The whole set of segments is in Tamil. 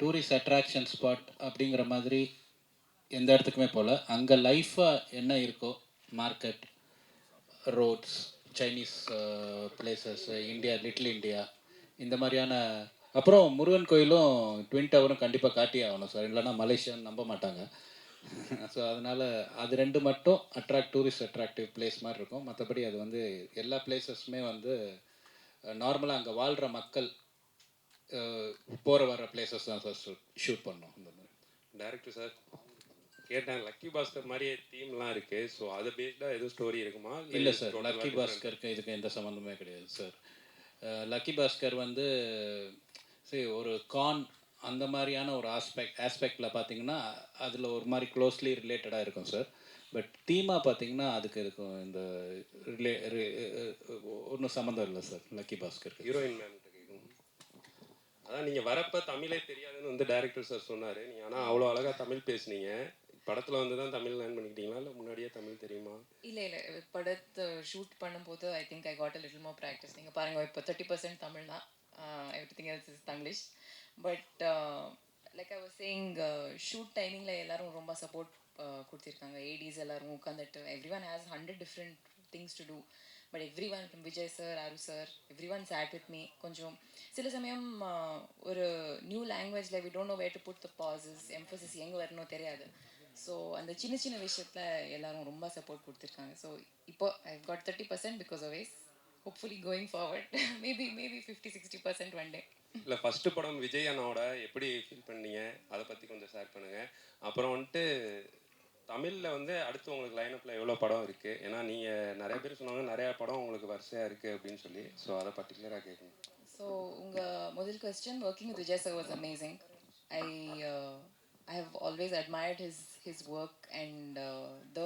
டூரிஸ்ட் அட்ராக்ஷன் ஸ்பாட் அப்படிங்கிற மாதிரி எந்த இடத்துக்குமே போகல. அங்கே லைஃபாக என்ன இருக்கோ market roads Chinese places India little India இந்த மாதிரியான அப்புறம் முருகன் கோயிலும் ட்வின் டவரும் கண்டிப்பாக காட்டியே ஆகணும் சார் இல்லைன்னா மலேசியான்னு நம்ப மாட்டாங்க. ஸோ அதனால் அது ரெண்டு மட்டும் அட்ராக்ட் டூரிஸ்ட் அட்ராக்டிவ் பிளேஸ் மாதிரி இருக்கும். மற்றபடி அது வந்து எல்லா பிளேசஸுமே வந்து நார்மலாக அங்கே வாழ்கிற மக்கள் போகிற வர பிளேசஸ் தான் சார் ஷூட் பண்ணோம் இந்த மாதிரி. டேரக்டர் சார் கேட்டேன். லக்கி பாஸ்கர் மாதிரியே தீம்லாம் இருக்கு. ஸோ அதை பேஸ்டாக எதுவும் ஸ்டோரி இருக்குமா? இல்லை சார் லக்கி பாஸ்கருக்கு இதுக்கு எந்த சம்மந்தமே கிடையாது சார் லக்கி பாஸ்கர் வந்து சரி ஒரு கான் அந்த மாதிரியான ஒரு ஆஸ்பெக்ட் ஆஸ்பெக்டில் பார்த்தீங்கன்னா அதில் ஒரு மாதிரி க்ளோஸ்லி ரிலேட்டடாக இருக்கும் சார் பட் தீமாக பார்த்தீங்கன்னா அதுக்கு இருக்கும் இந்த ரிலே ஒன்றும் சம்மந்தம் இல்லை சார் லக்கி பாஸ்கருக்கு ஹீரோயின் மேம் அதான் நீங்கள் வரப்ப தமிழே தெரியாதுன்னு வந்து டைரக்டர் சார் சொன்னார். நீங்கள் ஆனால் அவ்வளோ அழகாக தமிழ் பேசுனீங்க. படத்தில் வந்து தான் தமிழ் லேர்ன் பண்ணிக்கிட்டீங்களா? இல்லை முன்னாடியே தமிழ் தெரியுமா? இல்லை இல்லை. படத்தை ஷூட் பண்ணும்போது I think I got a little more practice நீங்கள் பாருங்கள் இப்போ தேர்ட்டி பர்சன்ட் தமிழ் தான். Everything else is Tanglish but like I was saying shoot டைமிங்கில் எல்லாரும் ரொம்ப சப்போர்ட் uh, கொடுத்துருக்காங்க. ஏடிஸ் எல்லாரும் உட்காந்துட்டு everyone has hundred different things to do but everyone Vijay sir அரு sir everyone sat with me கொஞ்சம் சில சமயம் ஒரு நியூ லாங்குவேஜில் we don't know where to put the pauses emphasis எங்கே வரணும் தெரியாது. ஸோ அந்த சின்ன சின்ன விஷயத்தில் எல்லாரும் ரொம்ப சப்போர்ட் கொடுத்துருக்காங்க. ஸோ இப்போ I got thirty percent because of ways hopefully going forward maybe maybe fifty sixty percent one day இல்லை ஃபஸ்ட்டு படம் விஜய் அண்ணாவோட எப்படி ஃபீல் பண்ணீங்க? அதை பற்றி கொஞ்சம் ஷேர் பண்ணுங்கள் அப்புறம் வந்துட்டு தமிழில் வந்து அடுத்து உங்களுக்கு லைனப்பில் எவ்வளோ படம் இருக்குது ஏன்னா நீங்கள் நிறைய பேர் சொன்னாங்க நிறையா படம் உங்களுக்கு வரிசையாக இருக்குது அப்படின்னு சொல்லி. ஸோ அதை பர்டிகுலராக கேட்கணும் ஸோ உங்கள் முதல் question working with Vijay sir was amazing I I have always admired his his work and the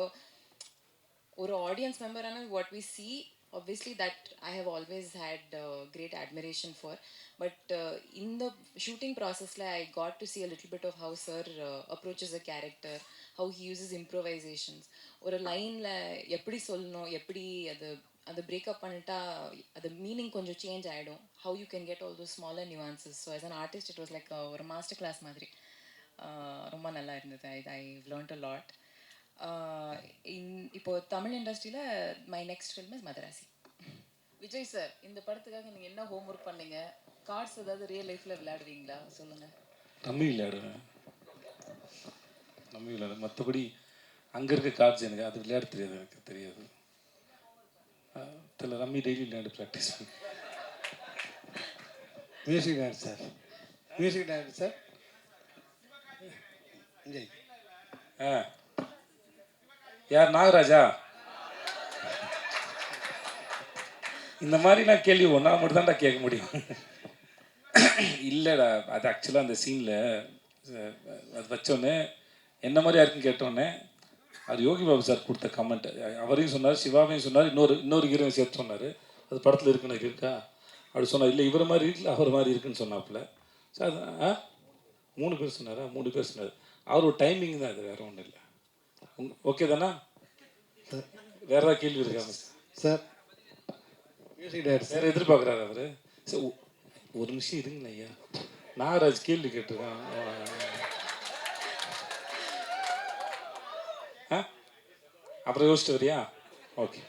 ஒரு audience மெம்பரான what we see obviously that I have always had uh, great admiration for. But uh, in the shooting process, like, I got to see a little bit of how Sir uh, approaches a character, how he uses improvisations. ஒரு லைனில் எப்படி சொல்லணும் எப்படி அது அதை பிரேக்கப் பண்ணிட்டா அது மீனிங் கொஞ்சம் சேஞ்ச் ஆகிடும் how you can get all those smaller nuances so as an artist it was like ஒரு மாஸ்டர் கிளாஸ் மாதிரி Uh, ரொம்ப நல்லா இருந்தது ஐ ஐ லேர்ன்ட் அ லாட் இன் இப்போ தமிழ் இண்டஸ்ட்ரியில் my next film is Madharaasi. Vijay sir இந்த படத்துக்காக நீங்கள் என்ன ஹோம்ஒர்க் பண்ணீங்க? கார்ட்ஸ் ஏதாவது ரியல் லைஃப்பில் விளையாடுவீங்களா? சொல்லுங்கள் ரம்மி விளையாடுவேன். ரம்மி விளையாடுவேன். மற்றபடி அங்கே இருக்க கார்ட்ஸ் எனக்கு அது விளையாட தெரியாது எனக்கு தெரியாது. தெரியல ரம்மி டெய்லி விளையாண்டு ப்ராக்டிஸ் பண்ணி. Music director sir music director sir ஆ யார் நாகராஜா? இந்த மாதிரி நான் கேள்வி ஒன்றா மட்டும் தான்டா கேட்க முடியும். இல்லைடா அது ஆக்சுவலாக அந்த சீனில் அது வச்சோன்னே என்ன மாதிரி யாருக்கும் கேட்டோன்னே அது யோகி பாபு சார் கொடுத்த கமெண்ட் அவரையும் சொன்னார் சிவாவையும் சொன்னார் இன்னொரு இன்னொரு ஹீரோயின் சேர்த்து சொன்னார். அது படத்தில் இருக்குன்னு இருக்கா? அப்படி சொன்னார். இல்லை இவர் மாதிரி இல்லை அவர் மாதிரி இருக்குன்னு சொன்னாப்புல. சார் ஆ? மூணு பேர் சொன்னாரா? மூணு பேர் சொன்னார். அவரோட டைமிங் தான் அது வேறு ஒன்றும் இல்லை. ஓகே தானா? வேற ஏதாவது கேள்வி இருக்கா சார் மியூசிக் டைரக்டர் வேற எதிர்பார்க்குறாரு அவரு? சரி ஒரு நிமிஷம் இருங்களேன் ஐயா. நாகராஜ் கேள்வி கேட்டிருக்கான். அப்புறம் யோசிச்சுட்டு வரியா? ஓகே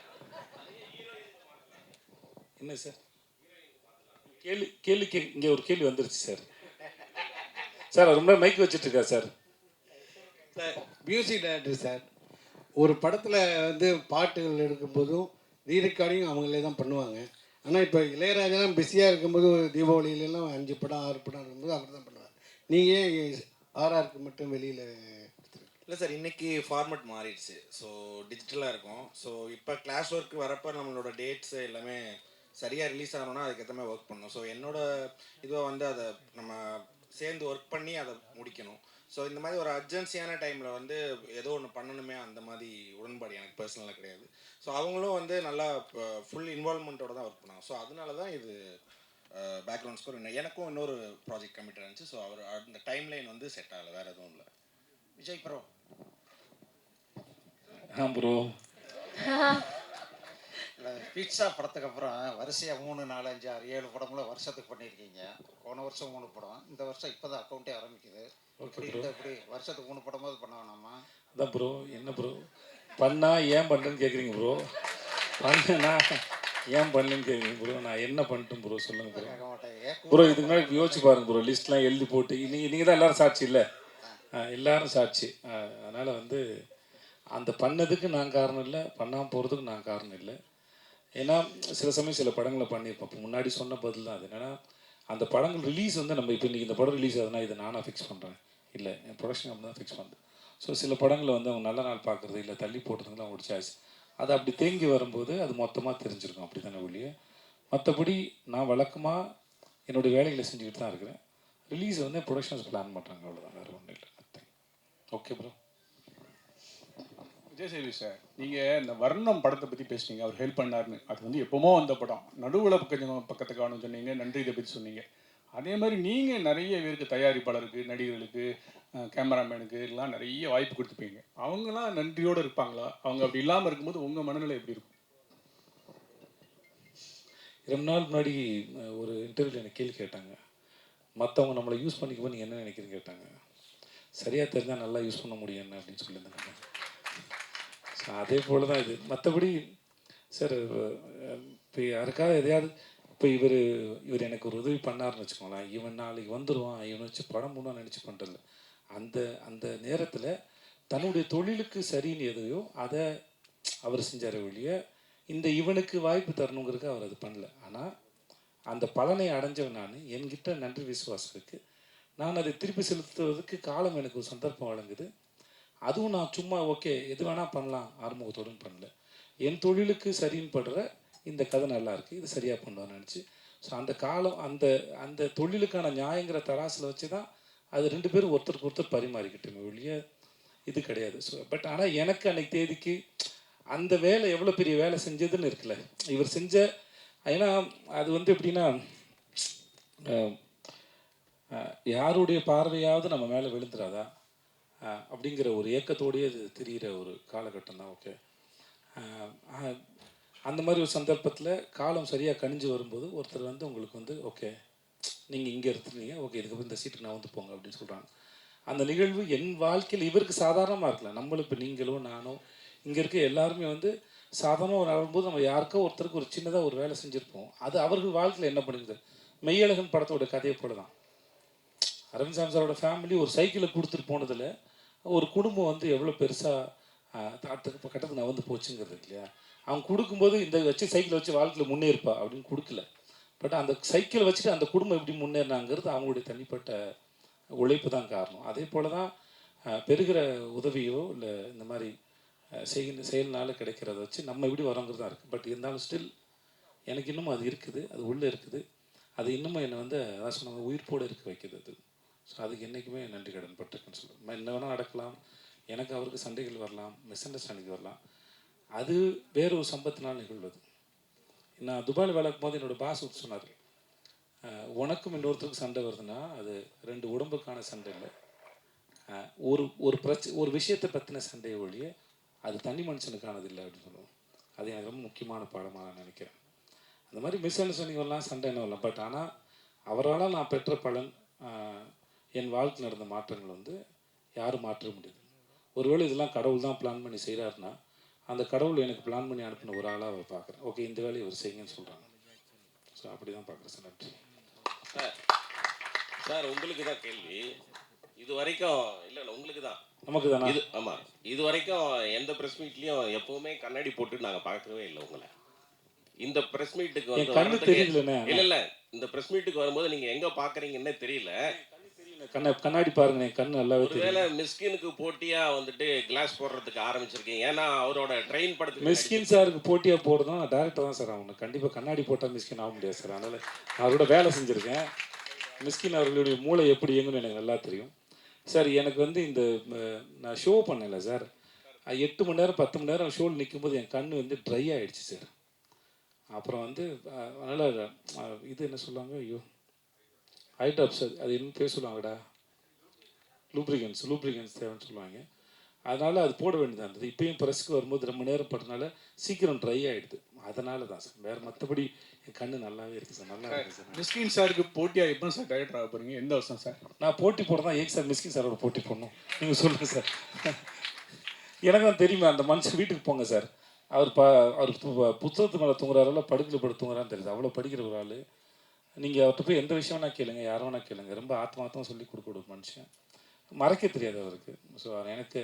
என்ன சார் கேள்வி கேள்வி இங்கே ஒரு கேள்வி வந்துருச்சு சார் சார் ரொம்ப மைக் வச்சுட்டு இருக்கா sir sir music director sir ஒரு படத்தில் வந்து பாட்டுகள் எடுக்கும்போதும் ரீரெக்கார்டிங் அவங்களே தான் பண்ணுவாங்க. ஆனால் இப்போ இளையராஜெல்லாம் பிஸியாக இருக்கும்போது ஒரு தீபாவளியிலலாம் அஞ்சு படம் ஆறு படம் இருக்கும்போது அவர் தான் பண்ணுவார். நீங்கள் ஏன் ஆர்ஆருக்கு மட்டும் வெளியில் இல்லை சார் இன்றைக்கி ஃபார்மேட் மாறிடுச்சு. ஸோ டிஜிட்டலாக இருக்கும். ஸோ இப்போ கிளாஸ் ஒர்க் வரப்போ நம்மளோட டேட்ஸ் எல்லாமே சரியாக ரிலீஸ் ஆகணும்னா அதுக்கேற்ற மாதிரி ஒர்க் பண்ணணும். ஸோ என்னோட இதுவாக வந்து அதை நம்ம சேர்ந்து ஒர்க் பண்ணி அதை முடிக்கணும். ஸோ இந்த மாதிரி ஒரு அர்ஜென்சியான டைமில் வந்து ஏதோ ஒன்று பண்ணணுமே அந்த மாதிரி உடன்பாடு எனக்கு பர்சனலாக கிடையாது. ஸோ அவங்களும் வந்து நல்லா ஃபுல் இன்வால்மெண்ட்டோட தான் ஒர்க் பண்ணாங்க. ஸோ அதனால தான் இது பேக்ரவுண்ட் ஸ்கோர் எனக்கும் இன்னொரு ப்ராஜெக்ட் கமிட் இருந்துச்சு. ஸோ அவர் அந்த டைம் லைன் வந்து செட் ஆகலை வேறு எதுவும் இல்லை. விஜய் ப்ரோ ஆ ப்ரோ பீட்சா படத்துக்கு அப்புறம் வரிசையாக மூணு நாலு அஞ்சு ஆறு ஏழு படங்களும் வருஷத்துக்கு பண்ணியிருக்கீங்க. போன வருஷம் மூணு படம். இந்த வருஷம் இப்போ தான் அக்கௌண்ட்டே ஆரம்பிக்குது. இப்படி வருஷத்துக்கு மூணு படமாவது பண்ண வேணாமா? அதான் ப்ரோ என்ன ப்ரோ பண்ணா ஏன் பண்ணுறேன்னு கேட்குறீங்க ப்ரோ பண்ணனா ஏன் பண்ணலன்னு கேட்குறீங்க ப்ரோ நான் என்ன பண்ணிட்டேன் ப்ரோ சொல்லுங்கள் ப்ரோ ப்ரோ இதுக்கு முன்னாடி யோசிச்சு பாருங்க ப்ரோ லிஸ்ட்லாம் எழுதி போட்டு. நீங்கள் நீங்கள் தான் எல்லாரும் சாட்சி இல்லை? எல்லாரும் சாட்சி. அதனால் வந்து அந்த பண்ணதுக்கு நான் காரணம் இல்லை பண்ணாமல் போகிறதுக்கு நான் காரணம் இல்லை. ஏன்னா சில சமயம் சில படங்களை பண்ணியிருப்போம். இப்போ முன்னாடி சொன்ன பதில் தான் அது. என்னென்னா அந்த படங்கள் ரிலீஸ் வந்து நம்ம இப்போ இன்றைக்கி இந்த படம் ரிலீஸ் ஆகுதுன்னா இதை நானாக ஃபிக்ஸ் பண்ணுறேன் இல்லை என் ப்ரொடக்ஷன் அப்படி தான் ஃபிக்ஸ் பண்ணுது ஸோ சில படங்களை வந்து அவங்க நல்ல நாள் பார்க்குறது இல்லை தள்ளி போட்டுறதுலாம் அவங்களோட சாய்ஸ் அது அப்படி தேங்கி வரும்போது அது மொத்தமாக தெரிஞ்சிருக்கும். அப்படி தானே ஒழிய? மற்றபடி நான் வழக்கமாக என்னுடைய வேலைகளை செஞ்சுக்கிட்டு தான் இருக்கிறேன். ரிலீஸ் வந்து ப்ரொடக்ஷன்ஸ் பிளான் பண்ணுறாங்க அவ்வளோதான் வேறு ஒன்றும் இல்லை. ஓகே ப்ரோ விஜய் சேவி சார் நீங்கள் இந்த வர்ணம் படத்தை பற்றி பேசுனீங்க அவர் ஹெல்ப் பண்ணாருன்னு. அது வந்து எப்போமோ வந்த படம். நடுவில் கொஞ்சம் பக்கத்து காணும் சொன்னீங்க நன்றி இதை பற்றி சொன்னீங்க. அதே மாதிரி நீங்கள் நிறைய பேருக்கு தயாரிப்பாளருக்கு நடிகர்களுக்கு கேமராமேனுக்கு எல்லாம் நிறைய வாய்ப்பு கொடுத்துப்பீங்க. அவங்களாம் நன்றியோடு இருப்பாங்களா? அவங்க அப்படி இல்லாமல் இருக்கும்போது உங்கள் மனநிலை எப்படி இருக்கும்? ரொம்ப நாள் முன்னாடி ஒரு இன்டர்வியூவில் எனக்கு கேள்வி கேட்டாங்க. மற்றவங்க நம்மளை யூஸ் பண்ணிக்கும்போது நீங்கள் என்ன நினைக்கிறேன்னு கேட்டாங்க. சரியாக தெரிஞ்சால் நல்லா யூஸ் பண்ண முடியும் என்ன அப்படின்னு சொல்லியிருந்தாங்க. ஸோ அதே போல் தான் இது. மற்றபடி சார் இப்போ யாருக்காவது எதையாவது இப்போ இவர் இவர் எனக்கு ஒரு உதவி பண்ணாருன்னு வச்சுக்கோங்களேன். இவன் நாளைக்கு வந்துடுவான் இவனை வச்சு படம் பண்ண நினச்சி பண்ணுறதில்ல அந்த அந்த நேரத்தில் தன்னுடைய தொழிலுக்கு சரின்னு எதையோ அதை அவர் செஞ்சார் ஒழிய இந்த இவனுக்கு வாய்ப்பு தரணுங்கிறதுக்கு அவர் அது பண்ணல. ஆனால் அந்த பலனை அடைஞ்சவன் நான். என்கிட்ட நன்றி விசுவாசம் இருக்குது நான் அதை திருப்பி செலுத்துவதற்கு காலம் எனக்கு ஒரு சந்தர்ப்பம் வழங்குது. அதுவும் நான் சும்மா ஓகே எது வேணால் பண்ணலாம் ஆறுமுகத்தோடும் பண்ணல. என் தொழிலுக்கு சரின்னு படுற இந்த கதை நல்லா இருக்குது இது சரியாக பண்ணுவான்னு நினச்சி. ஸோ அந்த காலம் அந்த அந்த தொழிலுக்கான நியாயங்கிற தராசில் வச்சு தான் அது ரெண்டு பேரும் ஒருத்தருக்கு ஒருத்தர் பரிமாறிக்கிட்டோமே ஒழிய இது கிடையாது. ஸோ பட் ஆனால் எனக்கு அன்னைக்கு தேதிக்கு அந்த வேலை எவ்வளோ பெரிய வேலை செஞ்சதுன்னு இருக்குல்ல. இவர் செஞ்ச ஏன்னா அது வந்து எப்படின்னா யாருடைய பார்வையாவது நம்ம மேலே விழுந்துடாதா அப்படிங்கிற ஒரு ஏக்கத்தோடயே அது தெரிகிற ஒரு காலகட்டம் தான் ஓகே அந்த மாதிரி ஒரு சந்தர்ப்பத்தில் காலம் சரியாக கணிஞ்சு வரும்போது ஒருத்தர் வந்து உங்களுக்கு வந்து ஓகே நீங்கள் இங்கே இருந்துருந்தீங்க ஓகே இதுக்கப்புறம் இந்த சீட்டுக்கு நான் வந்து போங்க அப்படின்னு சொல்கிறாங்க அந்த நிகழ்வு என் வாழ்க்கையில் இவருக்கு சாதாரணமாக இருக்கலாம் நம்மளும் இப்போ நீங்களோ நானோ இங்கே இருக்க எல்லாருமே வந்து சாதாரணமாக வரும்போது நம்ம யாருக்கோ ஒருத்தருக்கு ஒரு சின்னதாக ஒரு வேலை செஞ்சுருப்போம். அது அவர்கள் வாழ்க்கையில் என்ன பண்ணுது மெய்யழகன் படத்தோட கதையை போல தான் அரவிந்த் சாமி சாரோட ஃபேமிலி ஒரு சைக்கிளை கொடுத்துட்டு போனதில் ஒரு குடும்பம் வந்து எவ்வளோ பெருசாக அடுத்த கட்டத்துக்கு நான் வந்து போச்சுங்கிறது இல்லையா? அவன் கொடுக்கும்போது இந்த வச்சு சைக்கிள் வச்சு வாழ்க்கையில் முன்னேறுப்பா அப்படின்னு கொடுக்கல. பட் அந்த சைக்கிள் வச்சுட்டு அந்த குடும்பம் எப்படி முன்னேறினாங்கிறது அவங்களுடைய தனிப்பட்ட உழைப்பு தான் காரணம். அதே போல் தான் பெறுகிற உதவியோ இல்லை இந்த மாதிரி அஹ், செய்கின்ற செயல்னால கிடைக்கிறத வச்சு நம்ம எப்படி வரோங்கிறது தான் இருக்குது பட் இருந்தாலும் ஸ்டில் எனக்கு இன்னமும் அது இருக்குது அது உள்ளே இருக்குது. அது இன்னமும் என்னை வந்து அதான் சொன்னாங்க உயிர்ப்போடு இருக்க வைக்கிறது அது. ஸோ அதுக்கு என்றைக்குமே நன்றி கடன் பட்டிருக்குன்னு சொல்லுவேன். என்ன வேணால் நடக்கலாம். எனக்கு அவருக்கு சண்டைகள் வரலாம் மிஸ் அண்டர்ஸ்டாண்டிங் வரலாம். அது வேற ஒரு சம்பத்தினால் நிகழ்வது. நான் துபாயில் வேலை போது என்னோடய பாஸ் ஒருத்தர் சொன்னார் உனக்கும் இன்னொருத்தருக்கும் சண்டை வருதுன்னா அது ரெண்டு உடம்புக்கான சண்டை இல்லை. ஒரு ஒரு பிரச்ச ஒரு விஷயத்தை பற்றின சண்டையை ஒழிய அது தனி மனுஷனுக்கானது இல்லை அப்படின்னு சொல்லுவோம். அது எனக்கு ரொம்ப முக்கியமான பாடமாக நான் நினைக்கிறேன். அந்த மாதிரி மிஸ் அண்டர்ஸ்டாண்டிங் வரலாம் சண்டை என்ன வரலாம். பட் ஆனால் அவரால் நான் பெற்ற பலன் என் வாழ்க்கை நடந்த மாற்றங்கள் வந்து யாரும் மாற்ற முடியாது. ஒருவேளை இதெல்லாம் கடவுள் தான் பிளான் பண்ணி செய்கிறாருன்னா அந்த கடவுள் எனக்கு பிளான் பண்ணி அனுப்பின ஒரு ஆளாக அவர் பார்க்குறேன். ஓகே இந்த வேலையை இவர் செய்யுங்கன்னு சொல்கிறாங்க ஸோ அப்படி தான் பார்க்குறேன் சார். நன்றி. சார் உங்களுக்கு தான் கேள்வி. இது வரைக்கும் இல்லை இல்லை உங்களுக்கு தான். நமக்கு தானே? இது ஆமா. இது வரைக்கும் எந்த பிரஸ் மீட்லயும் எப்பவுமே கண்ணாடி போட்டு நாங்க பார்க்கவே இல்லை உங்களை. இந்த பிரஸ் மீட்டுக்கு வந்து இல்ல இல்ல இந்த பிரஸ் மீட்டுக்கு வரும்போது நீங்க எங்க பாக்குறீங்கன்னே தெரியல. கண்ணை கண்ணாடி பாருங்க என் கண் நல்லாவே ஒருவேளை மிஸ்கினுக்கு போட்டியா வந்துட்டு கிளாஸ் போடுறதுக்கு ஆரம்பிச்சிருக்கீங்க. ஏன்னா அவரோட ட்ரெயின் படத்துக்கு மிஸ்கின் சாருக்கு போட்டியாக போடுறதும் டேரக்டர் தான் சார் ஆகணும். கண்டிப்பாக கண்ணாடி போட்டால் மிஸ்கின் ஆக முடியாது சார். அதனால் நான் அவரோட வேலை செஞ்சுருக்கேன். மிஸ்கின் அவர்களுடைய மூளை எப்படி இயங்குன்னு எனக்கு நல்லா தெரியும். சார் எனக்கு வந்து இந்த நான் ஷோ பண்ணல சார். எட்டு மணி நேரம் பத்து மணி நேரம் ஷோவில் நிற்கும்போது என் கண் வந்து ட்ரை ஆயிடுச்சு சார். அப்புறம் வந்து அதனால் இது என்ன சொல்லுவாங்க ஐயோ. ஹைட்ராப்ஸ் அது என்ன பேர் சொல்லுவாங்கடா. லூப்ரிகன்ஸ் லூப்ரிகன்ஸ் தேவைன்னு சொல்லுவாங்க. அதனால் அது போட வேண்டியதாக இருந்தது. இப்பயும் ப்ரெஸ்க்கு வரும்போது ரொம்ப நேரம் பட்டனால சீக்கிரம் ட்ரை ஆகிடுது அதனால தான் சார். வேறு மற்றபடி என் கண்ணு நல்லாவே இருக்குது சார். நல்லா இருக்குது சார். மிஸ்கின் சாருக்கு போட்டியாக எப்போ சார் டைரக்டர் ஆக போகிறீங்க எந்த வருஷம் சார்? நான் போட்டி போட தான் ஏன் சார் மிஸ்கின் சாரோட போட்டி போடணும்? நீங்கள் சொல்லுங்கள் சார். எனக்கு தான் தெரியுமா அந்த மனுஷன் வீட்டுக்கு போங்க சார். அவர் ப அவர் புத்தகத்து மேலே தூங்குறாருல படுக்கையில் படுத்து தூங்குறான்னு தெரியுது. அவ்வளோ படிக்கிற ஒரு ஆள். நீங்கள் அவர்கிட்ட போய் எந்த விஷயம் வேணால் கேளுங்க யாரும் வேணா கேளுங்க. ரொம்ப ஆத்மாத்தமாக சொல்லி கொடுக்க ஒரு மனுஷன். மறக்க தெரியாது அவருக்கு. ஸோ எனக்கு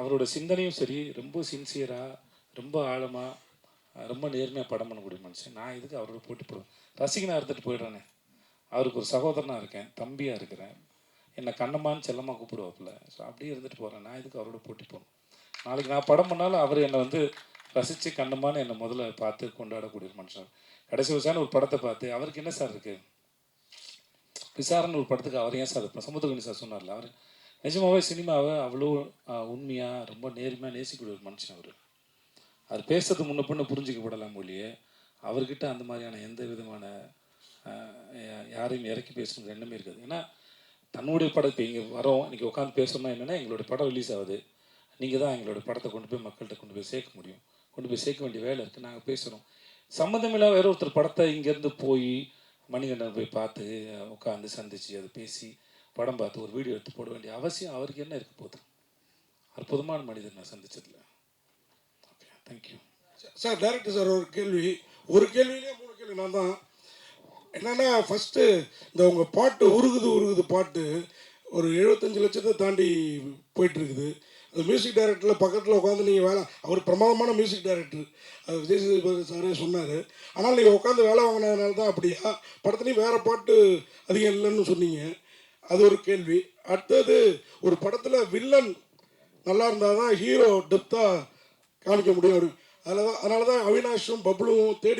அவரோட சிந்தனையும் சரி ரொம்ப சின்சியராக ரொம்ப ஆழமாக ரொம்ப நேர்மையாக படம் பண்ணக்கூடிய மனுஷன். நான் இதுக்கு அவரோட போட்டி போடுவேன்? ரசிகனாக இருந்துட்டு போயிடுறானே. அவருக்கு ஒரு சகோதரனாக இருக்கேன் தம்பியாக இருக்கிறேன். என்னை கண்ணம்மான்னு செல்லமாக கூப்பிடுவாப்புல. ஸோ அப்படியே இருந்துட்டு போகிறேன் நான் இதுக்கு அவரோட போட்டி போகணும் நாளைக்கு நான் படம் பண்ணாலும் அவர் என்னை வந்து ரசித்து கண்ணம்மான்னு என்னை முதல்ல பார்த்து கொண்டாடக்கூடிய மனுஷன். கடைசி விசாரணை ஒரு படத்தை பார்த்து அவருக்கு என்ன சார் இருக்குது விசாரணை ஒரு படத்துக்கு அவர் ஏன் சார் இப்போ சமுத்திரகணி சார் சொன்னார்ல அவர் நிஜமாவே சினிமாவை அவ்வளோ உண்மையாக ரொம்ப நேர்மையாக நேசிக்கூடிய ஒரு மனுஷன் அவர். அவர் பேசுறது முன்ன பின்ன புரிஞ்சிக்கப்படலாம் மொழியே அவர்கிட்ட அந்த மாதிரியான எந்த விதமான யாரையும் இறக்கி பேசணுங்கிற எண்ணமே இருக்காது. ஏன்னா தன்னுடைய படம் இப்போ இங்கே வரோம் இன்றைக்கி உட்காந்து பேசணும்னா என்னென்னா எங்களுடைய படம் ரிலீஸ் ஆகுது. நீங்கள் தான் எங்களோட படத்தை கொண்டு போய் மக்கள்கிட்ட கொண்டு போய் சேர்க்க முடியும். கொண்டு போய் சேர்க்க வேண்டிய வேலை இருக்குது நாங்கள் பேசுகிறோம் சம்மந்தமில்லாத வேற ஒருத்தர் படத்தை இங்கேருந்து போய் மனிதனை போய் பார்த்து உட்காந்து சந்திச்சு அதை பேசி படம் பார்த்து ஒரு வீடியோ எடுத்து போட வேண்டிய அவசியம் அவருக்கு என்ன இருக்க போகுது? அற்புதமான மனிதன் நான் சந்திச்சதில்ல okay thank you sir director sir ஒரு கேள்வி. ஒரு கேள்வியிலே மூணு கேள்வி. நான் தான் என்னன்னா ஃபஸ்ட்டு இந்த உங்கள் பாட்டு உருகுது உருகுது பாட்டு ஒரு எழுபத்தஞ்சு லட்சத்தை தாண்டி போயிட்டு அந்த மியூசிக் டைரக்டரில் பக்கத்தில் உட்காந்து நீங்கள் வேலை அவர் பிரமாதமான மியூசிக் டைரக்டர் விஜய் சேதுபதி சாரே சொன்னார். ஆனால் நீங்கள் உட்காந்து வேலை வாங்கினதுனால தான் அப்படியா? படத்துலையும் வேறு பாட்டு அதிகம் இல்லைன்னு சொன்னீங்க. அது ஒரு கேள்வி. அடுத்தது ஒரு படத்தில் வில்லன் நல்லா இருந்தால் தான் ஹீரோ டெப்த்தாக காமிக்க முடியும். அதில் தான் அதனால தான் அவினாஷும் பப்ளுவும் தேடி